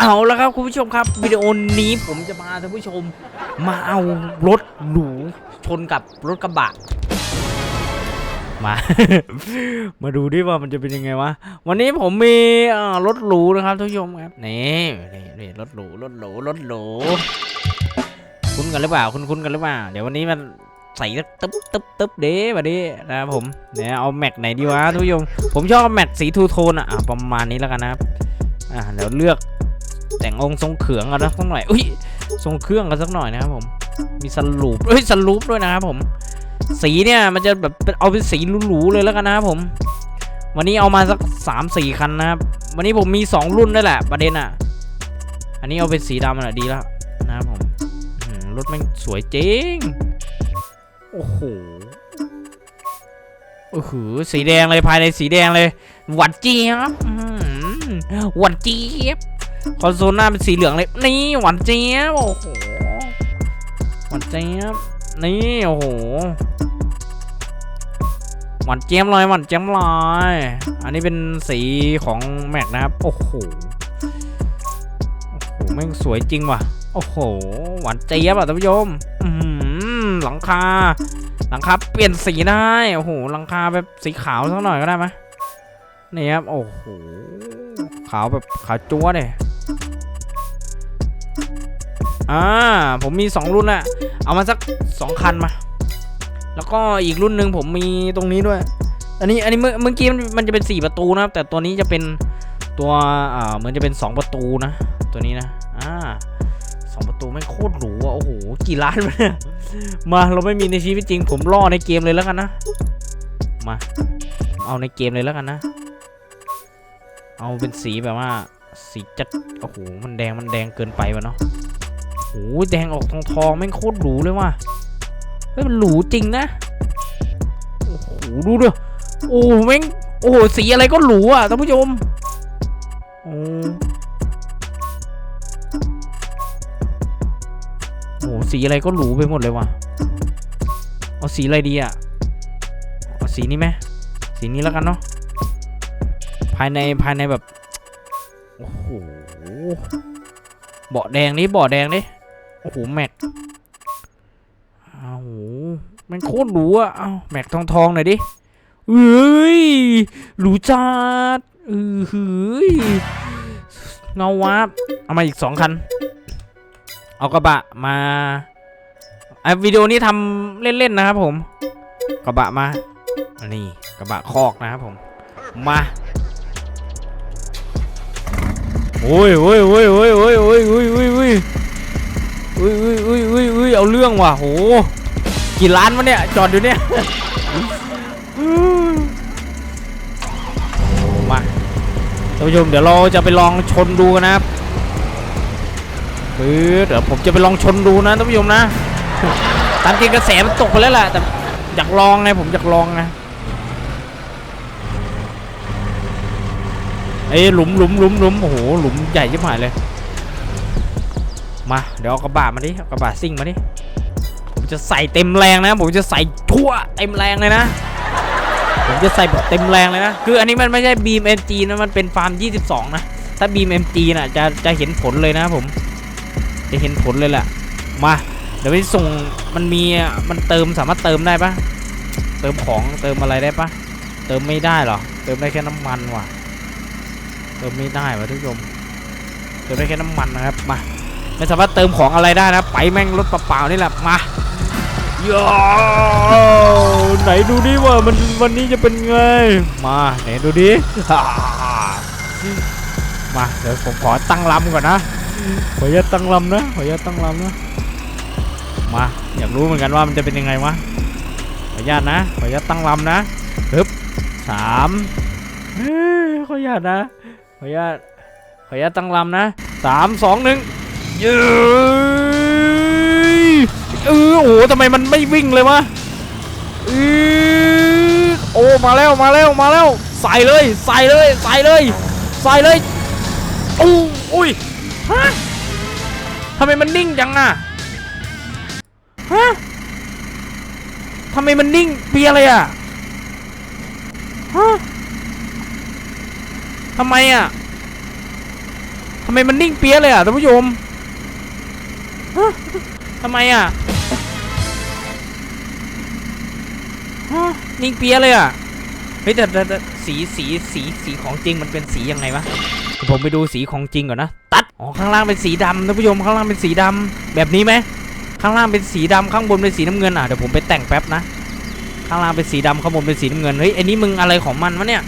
เอาละครับคุณผู้ชมครับวิดีโอนี้ผมจะพาท่านผู้ชม มาเอารถหรูชนกับรถกระบะ มา มาดูดิว่ามันจะเป็นยังไงวะวันนี้ผมมีรถหรูนะครับท่านผู้ชมครับนี่นี่นี่รถหรูรถหรูรถหรูคุ้นกันหรือเปล่าคุ้นคุ้นกันหรือเปล่าเดี๋ยววันนี้มันใส่ตึ๊บตึ๊บตึ๊บเด้วันนี้นะครับผมเนี่ยเอาแม็กไหนดีวะท่านผู้ชมผมชอบแม็กสีทูโทนอะอะประมาณนี้แล้วกันนะครับอ่าเดี๋ยวเลือก แต่งองค์ทรงเขืองกันนะสักหน่อยอุ้ยทรงเครื่องกันสักหน่อยนะครับผม มีสลูปเอ้ยสลูปด้วยนะครับผม สีเนี่ยมันจะแบบเอาเป็นสีหรูๆเลยแล้วกันนะครับผม วันนี้เอามาสักสามสี่คันนะครับวันนี้ผมมีสองรุ่นด้วยแหละประเด็นอะ อันนี้เอาเป็นสีดำอะดีแล้วนะครับผมรถแม่งสวยจริงโอ้โหโอ้โหสีแดงเลยภายในสีแดงเลยหวานเจี๊ยบหวานเจี๊ยบ คอนโซลหน้าเป็นสีเหลืองเลยนี่หวานเจี๊ยบโอ้โหหวานเจี๊ยบนี่โอ้โหหวานเจี๊ยบเลยหวานเจี๊ยบเลยอันนี้เป็นสีของแม็กนะครับโอ้โหโอ้โหแม่งสวยจริงว่ะโอ้โหหวานเจี๊ยบอะท่านผู้ชมอือหือหลังคา หลังคาเปลี่ยนสีได้โอ้โหหลังคาแบบสีขาวสักหน่อยก็ได้ไหมนี่ครับโอ้โหขาวแบบขาวจั๊วเลย อ่าผมมี 2 รุ่นแหละเอามาสัก 2 คันมา แล้วก็อีกรุ่นหนึ่งผมมีตรงนี้ด้วย อันนี้อันนี้เมื่อเมื่อกี้มันจะเป็น 4 ประตูนะครับ แต่ตัวนี้จะเป็นตัวอ่าเหมือนจะเป็น 2 ประตูนะ ตัวนี้นะอ่าสองประตูไม่โคตรหรูอะโอ้โหกี่ล้านวะเนี่ยมาเราไม่มีในชีวิตจริง ผมล่อในเกมเลยแล้วกันนะมา เอาในเกมเลยแล้วกันนะ เอาเป็นสีแบบว่าสีจัดโอ้โหมันแดงมันแดงเกินไปวะเนาะ โอ้แดงออกทองทองแม่งโคตรหรูเลยว่ะเฮ้ยมันหรูจริงนะโอ้โหดูดิโอ้แม่งโอ้โหสีอะไรก็หรูอะท่านผู้ชมโอ้โอ้โหสีอะไรก็หรูไปหมดเลยว่ะเอาสีอะไรดีอะเอาสีนี้ไหมสีนี้แล้วกันเนาะภายในภายในแบบโอ้โหเบาะแดงนี่เบาะแดงนี่ อ้โหแม็กอ้าวโหมันโคตรหรูอะเอาแม็กทองทองๆหน่อยดิเอ้ยหรูจัดเออหืยเงาวับเอามาอีกสองคัน เอากระบะมาไอวิดีโอนี้ทำเล่นๆนะครับผม กระบะมาอันนี้กระบะคอกนะครับผม มาโอ้ยโอ้ยโอ้ยโอ้ยโอ้ยโอ้ยโอ้ยโอ้ย อ้ยโอ้ยอ้ยโอ้ยอ้ยโอ้ยเอาเรื่องว่ะโหกี่ล้านวะเนี่ยจอดอยู่เนี่ยมาท่านผู้ชมเดี๋ยวเราจะไปลองชนดูกันนะครับเออเดี๋ยวผมจะไปลองชนดูนะท่านผู้ชมนะตามจริงกระแสมันตกไปแล้วแหละแต่อยากลองไงผมอยากลองไงเอ้หลุมหลุมหลุมหลุมโอ้โหหลุมใหญ่ชิบหายเลย มาเดี๋ยวเอากระบะมาดิเอากระบะซิ่งมาดิผมจะใส่เต็มแรงนะ ผมจะใส่ทั่วเต็มแรงเลยนะ ผมจะใส่แบบเต็มแรงเลยนะ คืออันนี้มันไม่ใช่บีมเอ็มจีนะมันเป็นฟาร์ม 22 นะ ถ้าบีมเอ็มจีน่ะจะจะเห็นผลเลยนะผมจะเห็นผลเลยแหละมาเดี๋ยวไปส่งมันมีมันเติมสามารถเติมได้ปะเติมของเติมอะไรได้ปะเติมไม่ได้หรอ เติมได้แค่น้ำมันว่ะ เติมไม่ได้วะทุกผู้ชม เติมได้แค่น้ำมันนะครับมา ไม่สามารถเติมของอะไรได้นะ ไปแม่งรถเปล่าๆนี่แหละมาโย่ไหนดูดิว่ามันวันนี้จะเป็นไง มาไหนดูดิมาเดี๋ยวผมขอตั้งลำก่อนนะขออนุญาตตั้งลำนะขออนุญาตตั้งลำนะมาอยากรู้เหมือนกันว่ามันจะเป็นยังไงวะขออนุญาตนะขออนุญาตตั้งลำนะฮึบสามเฮ้ยขออนุญาตนะขออนุญาตขออนุญาตตั้งลำนะสามสองหนึ่ง ยืยเออโอ้โหทำไมมันไม่วิ่งเลยวะอือโอ้มาแล้วมาแล้วมาแล้วใส่เลยใส่เลยใส่เลยใส่เลยโอ้อุ้ยฮะทำไมมันนิ่งจังอะฮะทำไมมันนิ่งเปียอะไรอะฮะทำไมอะทำไมมันนิ่งเปียเลยอะท่านผู้ชม ทำไมอะฮะนิ่งเปียเลยอะเฮ้ยแต่แต่สีสีสีสีของจริงมันเป็นสียังไงวะผมไปดูสีของจริงก่อนนะตัดอ๋อข้างล่างเป็นสีดำท่านผู้ชมข้างล่างเป็นสีดำแบบนี้ไหมข้างล่างเป็นสีดำข้างบนเป็นสีน้ำเงินอะเดี๋ยวผมไปแต่งแป๊บนะข้างล่างเป็นสีดำข้างบนเป็นสีน้ำเงินเฮ้ยไอ้นี่มึงอะไรของมันวะเนี่ย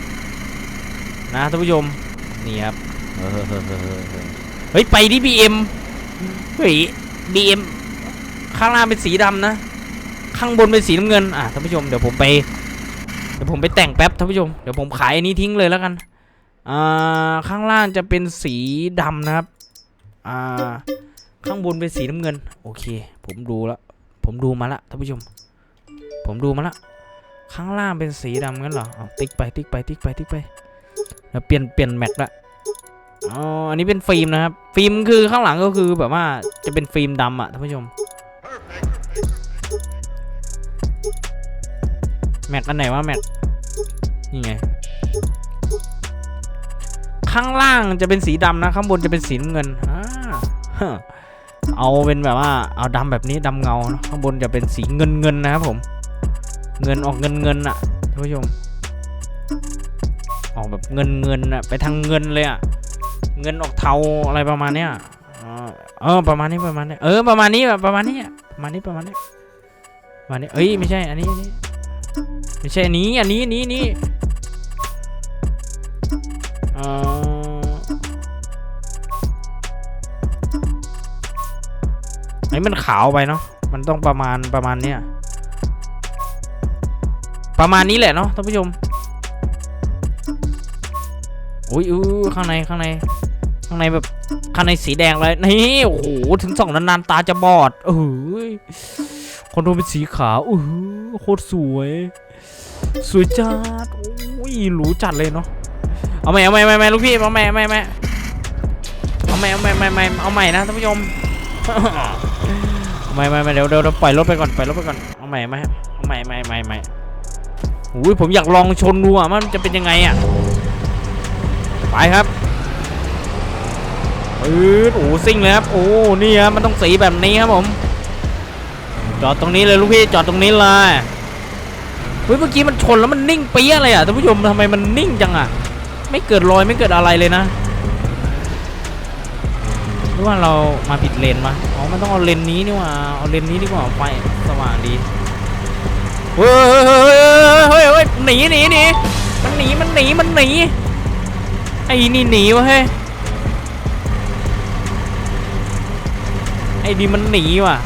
นะท่านผู้ชมนี่ครับเออเฮ้ยไปดิบีเอ็มเฮ้ย บีเอ็มข้างล่างเป็นสีดำนะ ข้างบนเป็นสีน้ำเงิน อะท่านผู้ชมเดี๋ยวผมไป เดี๋ยวผมไปแต่งแป๊บท่านผู้ชม เดี๋ยวผมขายอันนี้ทิ้งเลยแล้วกัน อ่า ข้างล่างจะเป็นสีดำนะครับ อ่า ข้างบนเป็นสีน้ำเงิน โอเค ผมดูแล้ว ผมดูมาละท่านผู้ชม ผมดูมาละ ข้างล่างเป็นสีดำงั้นเหรอ เอาติ๊กไปติ๊กไปติ๊กไปติ๊กไป แล้วเปลี่ยนเปลี่ยนแม็กละ อ๋อ อันนี้เป็นฟิล์มนะครับ ฟิล์มคือข้างหลังก็คือแบบว่าจะเป็นฟิล์มดำอะท่านผู้ชม แม็กอันไหนวะแม็ก นี่ไง ข้างล่างจะเป็นสีดำนะ ข้างบนจะเป็นสีน้ำเงินอ่าเอาเป็นแบบว่า เอาดำแบบนี้ดำเงา ข้างบนจะเป็นสีเงินเงินนะครับผม เงินออกเงินเงินอะท่านผู้ชม ออกแบบเงินเงินอะไปทางเงินเลยอะ เงินออกเทาอะไรประมาณเนี้ยอ๋อเออประมาณนี้ประมาณนี้เออประมาณนี้อะประมาณนี้อะประมาณนี้ประมาณนี้ประมาณนี้เอ้ยไม่ใช่อันนี้อันนี้ไม่ใช่อันนี้อันนี้อันนี้อันนี้เออไอ้ยมันขาวไปเนาะมันต้องประมาณประมาณเนี้ยประมาณนี้แหละเนาะท่านผู้ชมอุ้ยอุ้ยข้างในข้างใน ข้างในแบบข้างในสีแดงเลยนี่โอ้โหถึงสองนานๆตาจะบอดเออคอนโดเป็นสีขาวโอ้โหโคตรสวย สวยจัดโอ้ยหรูจัดเลยเนาะเอาใหม่เอาใหม่ใหม่ลูกพี่เอาใหม่เอาใหม่เอาใหม่เอาใหม่เอาใหม่เอาใหม่นะท่านผู้ชมไม่ไม่หม่เดี๋ยวเดี๋ยวปล่อยรถไปก่อนปล่อยรถไปก่อนเอาใหม่ไหมเอาใหม่ใหม่ใหม่ใหม่อ้ยผมอยากลองชนดูอะมันจะเป็นยังไงอะไปครับืดโอ้ซิ่งเลยครับ โอ้นี่ครับมันต้องสีแบบนี้ครับผม จอดตรงนี้เลยลูกพี่จอดตรงนี้เลยเฮ้ยเมื่อกี้มันชนแล้วมันนิ่งเปี้ยเลยอะท่านผู้ชมทำไมมันนิ่งจังอะ ไม่เกิดรอยไม่เกิดอะไรเลยนะหรือว่าเรามาผิดเลนมาอ๋อมันต้องเอาเลนนี้นี่ว่าเอาเลนนี้ดีกว่าไฟสว่างดีเฮ้ยเฮ้ยเฮ้ยหนีหนีหนีมันหนีมันหนีมันหนีไอ้นี่หนีวะเฮ้ย ไอ้นี่มันหนีว่ะ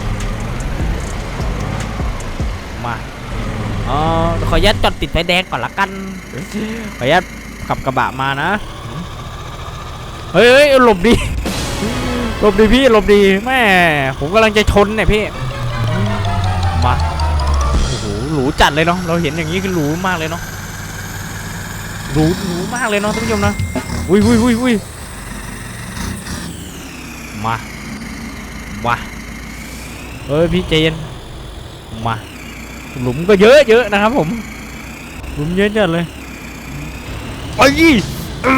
มาเออขออนุญาตจอดติดไฟแดงก่อนละกัน ขออนุญาตขับกระบะมานะเฮ้ยเฮ้ยหลบดีหลบดีพี่หลบดีแม่ผมกำลังจะชนเนี่ยพี่ มาโอ้โหหรูจัดเลยเนาะเราเห็นอย่างนี้คือหรูมากเลยเนาะหรูหรูมากเลยเนาะท่านผู้ชมนะอุ้ยอุ้ยอุ้ยอุ้ยมา มาเฮ้ยพี่ใจเย็นมาหลุมก็เยอะเยอะนะครับผม หลุมเยอะจัดเลยไปยี่เอ้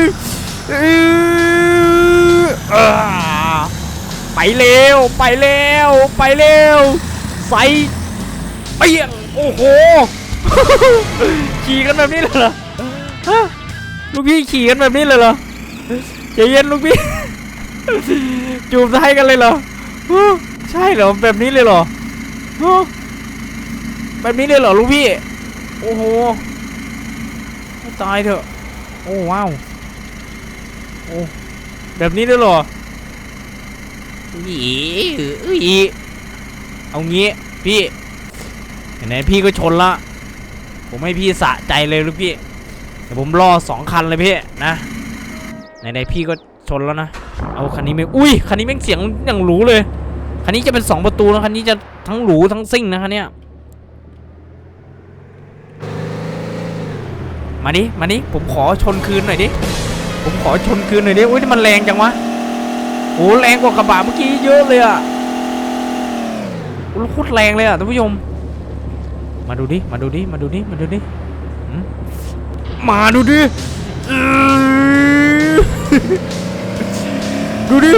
ยเอ้ยอ่าไปเร็วไปเร็วไปเร็วใส่เปี้ยงโอ้โหขี่กันแบบนี้เลยเหรอฮะลูกพี่ขี่กันแบบนี้เลยเหรอใจเย็นลูกพี่ จูบท้ายกันเลยเหรอใช่เหรอแบบนี้เลยเหรอแบบนี้เลยเหรอลูกพี่ โอ้โหตายเถอะ โอ้ว้าวโอ้แบบนี้เลยเหรออีอีเอางี้พี่ไหนพี่ก็ชนละ ผมให้พี่สะใจเลยลูกพี่เดี๋ยวผมรอสองคันเลยพี่นะไหนๆพี่ก็ชนแล้วนะ เอาคันนี้ไม่อุ้ยคันนี้แม่งเสียงอย่างหรูเลย คันนี้จะเป็นสองประตูนะคันนี้จะทั้งหรูทั้งซิ่งนะคันเนี้ยมาดิมาดิผมขอชนคืนหน่อยดิผมขอชนคืนหน่อยดิอุ้ยมันแรงจังวะโอ้แรงกว่ากระบะเมื่อกี้เยอะเลยอะโอ้โคตรแรงเลยอะท่านผู้ชมมาดูดิมาดูดิมาดูดิมาดูดิมาดูดิ ดูดิ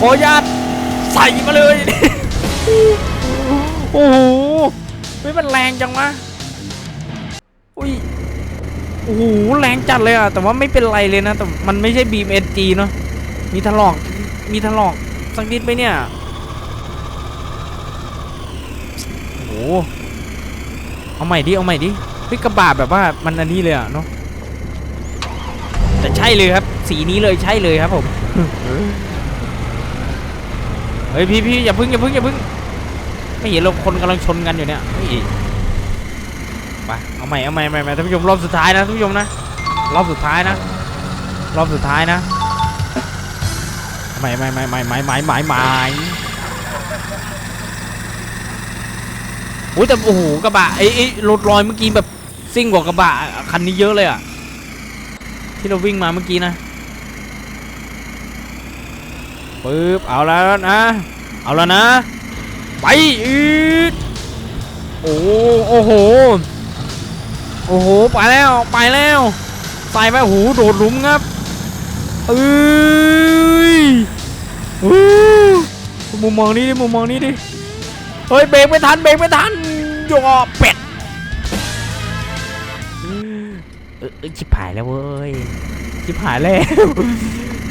ขออนุญาตใส่มาเลย โอ้โหไม่มันแรงจังวะอุ้ยโอ้โหแรงจัดเลยอะแต่ว่าไม่เป็นไรเลยนะ แต่มันไม่ใช่บีมเอ็นจีเนาะมีถลอกมีถลอกสักนิดไหมเนี่ยโอ้โหเอาใหม่ดิเอาใหม่ดิเฮ้ยกระบะแบบว่ามันอันนี้เลยอะเนาะ แต่ใช่เลยครับ สีนี้เลยใช่เลยครับผมเฮ้ยพี่พี่อย่าพึ่งอย่าพึ่งอย่าพึ่งไม่เห็นเราคนกำลังชนกันอยู่เนี่ยไปเอาใหม่เอาใหม่ใหม่เอาใหมท่านผู้ชมรอบสุดท้ายนะท่านผู้ชมนะรอบสุดท้ายนะ รอบสุดท้ายนะใหม่ใหม่ใหม่ใหม่ใหม่ใหม่ใหม่ใหม่โอ้ยแต่โอ้โหกระบะไอ้ไอ้รถลอยเมื่อกี้แบบซิ่งกว่ากระบะคันนี้เยอะเลยอะ ที่เราวิ่งมาเมื่อกี้นะปึ๊บเอาแล้วนะ เอาแล้วนะ ไปอีกโอ้โอ้โห โอ้โห ไปแล้ว ไปแล้วใส่ไปโอ้โหโดดหลุมครับเอ้ยมุมมองนี้ดิ มุมมองนี้ดิ เฮ้ย เบรกไม่ทัน เบรกไม่ทันยอเป็ด เออชิบหายแล้วเว้ยชิบหายแล้ว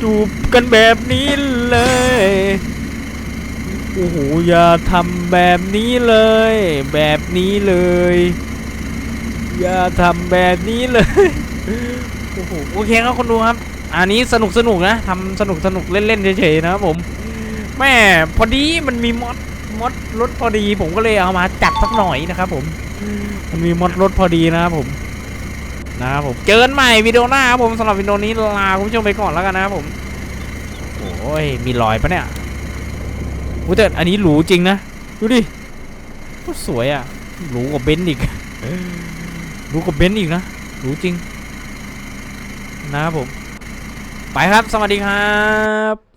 จูบกันแบบนี้เลยโอ้โหอย่าทำแบบนี้เลย แบบนี้เลย อย่าทำแบบนี้เลยโอ้โหโอเคครับคนดูครับ อันนี้สนุกสนุกนะทำสนุกสนุกเล่นๆเฉยๆนะครับผมแม่พอดีมันมีมอดมอดรถพอดี ผมก็เลยเอามาจัดสักหน่อยนะครับผม มันมีมอดรถพอดีนะครับผม นะครับผมเจอกันใหม่วิดีโอหน้าครับผมสำหรับวิดีโอนี้ลาคุณผู้ชมไปก่อนแล้วกันนะครับผมโอ้ยมีรอยปะเนี่ยอุ้ยแต่อันนี้หรูจริงนะ ดูดิโคตรสวยอะหรูกว่าเบนซ์อีกหรูกว่าเบนซ์อีกนะหรูจริง นะครับผม ไปครับ สวัสดีครับ